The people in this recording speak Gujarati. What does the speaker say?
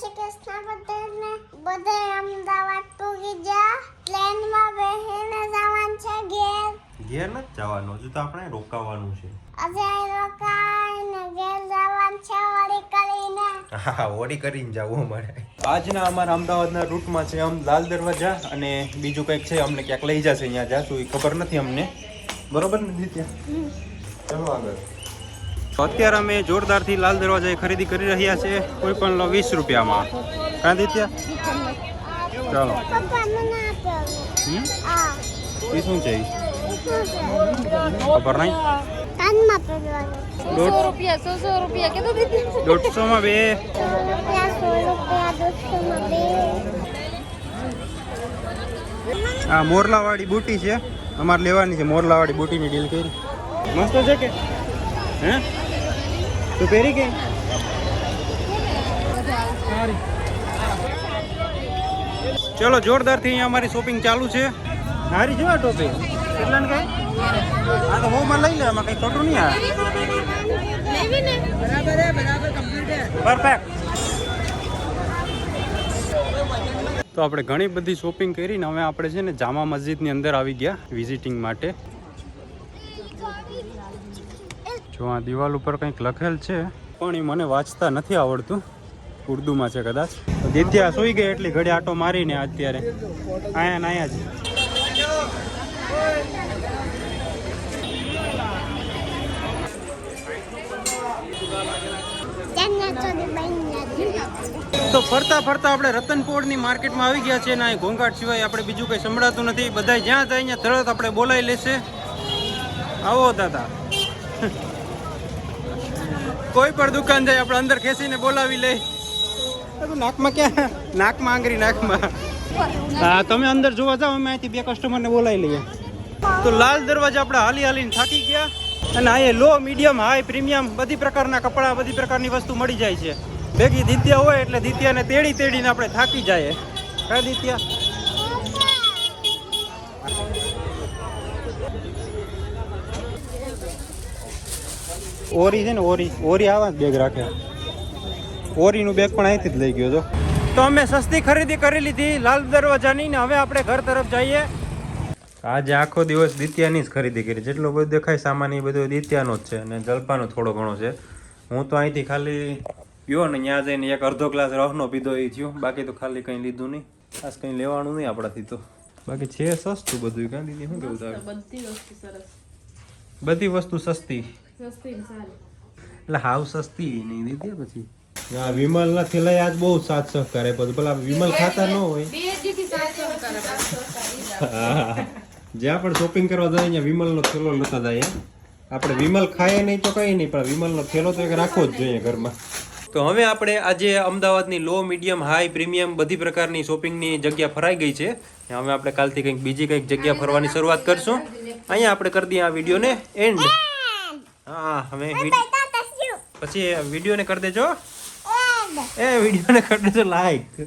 શ્રી કૃષ્ણ પટેલને બધા અમદાવાદ પૂગી જા પ્લેનમાં બેસીને જવાનું છે ઘેર. ઘેર નથી જવાનું હજુ તો આપણે રોકાવાનું છે. આજે રોકાઈને ઘેર જવાનું છે વળી કરીને. હા ઓડી કરીને જવું અમારે. આજના અમારા અમદાવાદના રૂટમાં છે આમ લાલ દરવાજા અને બીજું કંઈક છે અમને ક્યાંક લઈ જશે અહીંયા જાશું એ ખબર નથી અમને. બરોબર નથી ત્યાં ચલો આગળ. અત્યારે અમે જોરદારથી લાલ દરવાજા ખરીદી કરી રહ્યા છે કોઈ પણ વીસ રૂપિયામાં. કાં દિત્યા ચાલો એ શું છે ખબર નહીં? કાનમાં પહેરવાનું દોઢ રૂપિયા સો સો રૂપિયા, કીધું દીદી દોઢસોમાં બે. સો રૂપિયા સો રૂપિયા દોઢસોમાં બે આ મોરલાવાળી બુટી છે. અમારે લેવાની છે મોરલાવાળી બુટીની ડીલ કરી. મસ્ત છે કે? હે? તું પહેરી કે? ચલો જોરદારથી અહીંયા અમારી શોપિંગ ચાલુ છે. હારી છે આ ટોપી? કેટલાને કઈ? આ તો હોમાં લઈ લે એમાં કઈ ખોટું નહીં આવે. પરફેક્ટ તો આપણે ઘણી બધી શોપિંગ કરીને હવે આપણે છે ને જામા મસ્જિદની અંદર આવી ગયા વિઝિટિંગ માટે. જો આ દિવાલ ઉપર કંઈક લખેલ છે, પણ એ મને વાંચતા નથી આવડતું. ઉર્દુમાં છે કદાચ. દિત્યા સુઈ ગઈ એટલી ઘડી આટો મારીને અત્યારે. આયા ને જ. તો ફરતા ફરતા આપણે રતનપોળની માર્કેટમાં આવી ગયા છે ને ઘોંઘાટ સિવાય આપણે બીજું કંઈ સંભળાતું નથી. બધા જ્યાં જાય અહીંયા તરત આપણે બોલાવી લેશે. આવો દાદા. કોઈ પણ દુકાન જાય આપણે અંદર ખેંચીને બોલાવી લઈ નાકમાં ક્યાં? નાકમાં આંગળી નાકમાં. હા તમે અંદર જોવા જાઓ અમે અહીંથી બે કસ્ટમરને બોલાવી લઈએ. તો લાલ દરવાજા આપણે હાલી હાલીને થાકી ગયા. અને અહીંયા લો મીડિયમ હાઈ પ્રીમિયમ બધી પ્રકારના કપડાં બધી પ્રકારની વસ્તુ મળી જાય છે. ભેગી દિત્યા હોય એટલે દિત્યાને તેડી તેડીને આપણે થાકી જાય કા દિત્યા? ઓરી છે ને ઓરી ઓરી આવા બેગ રાખે. ઓરીનું બેગ પણ અહીંથી જ લઈ ગયો છો તો અમે સસ્તી ખરીદી કરી લીધી લાલ દરવાજાની ને હવે આપણે ઘર તરફ જઈએ. આજે આખો દિવસ દિત્યાની જ ખરીદી કરી. જેટલો બધો દેખાય સામાન એ બધો દિત્યાનો જ છે અને જલપાનો થોડો ઘણો છે. હું તો અહીંથી ખાલી પીવો ને ત્યાં જઈને એક અડધો ગ્લાસ રસનો પીધો એ થયો. બાકી તો ખાલી કંઈ લીધું નહીં. ખાસ કંઈ લેવાનું નહીં આપણાથી તો. બાકી છે સસ્તું બધું. કાં દીદી શું કેવું તારે? બધી વસ્તુ સસ્તી. સસ્તી ને સારી. એટલે હાવ સસ્તી નહીં દીધી પછી. વિમલ નથી લઈ આજ બહુ સાથ સહકારે પછી. પેલા વિમલ ખાતા ન હોય. કરે. જ્યાં પણ શોપિંગ કરવા જાય અહીંયા વિમલનો થેલો લેતા જાય આપણે વિમલ ખાય નહીં તો કઈ નહીં પણ વિમલનો થેલો તો એક રાખવો જ જોઈએ ઘરમાં. તો હવે આપણે આજે અમદાવાદની લો મીડિયમ હાઈ પ્રીમિયમ બધી પ્રકારની શોપિંગની જગ્યા ફરાઈ ગઈ છે. હવે આપણે કાલથી કંઈક બીજી કંઈક જગ્યા ફરવાની શરૂઆત કરશું. અહીંયા આપણે કરી દઈએ આ વિડીયોને એન્ડ હા હવે પછી વિડીયોને કરી દેજો. એ વિડીયોને કરી દેજો લાઈક